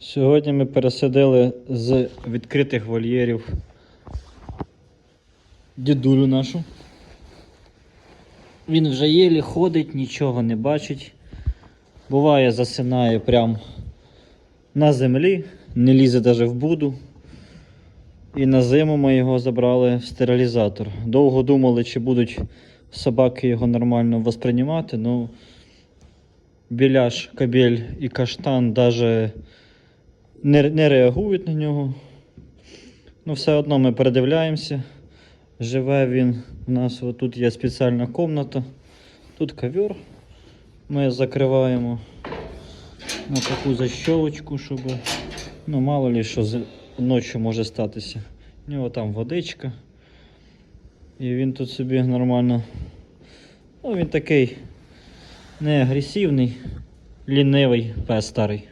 Сьогодні ми пересадили з відкритих вольєрів дідулю нашу. Він вже єлі ходить, нічого не бачить. Буває, засинає прямо на землі, не лізе навіть в буду. І на зиму ми його забрали в стерилізатор. Довго думали, чи будуть собаки його нормально восприймати, ну біляш, кабель і каштан навіть не, не реагують на нього. Ну, все одно ми передивляємося. Живе він у нас тут є спеціальна комната. Тут ковер. Ми закриваємо на таку защолочку, щоб ну, мало ли що ночі може статися. У нього там водичка. І він тут собі нормально. Ну, він такий не агресивний, лінивий пес старий.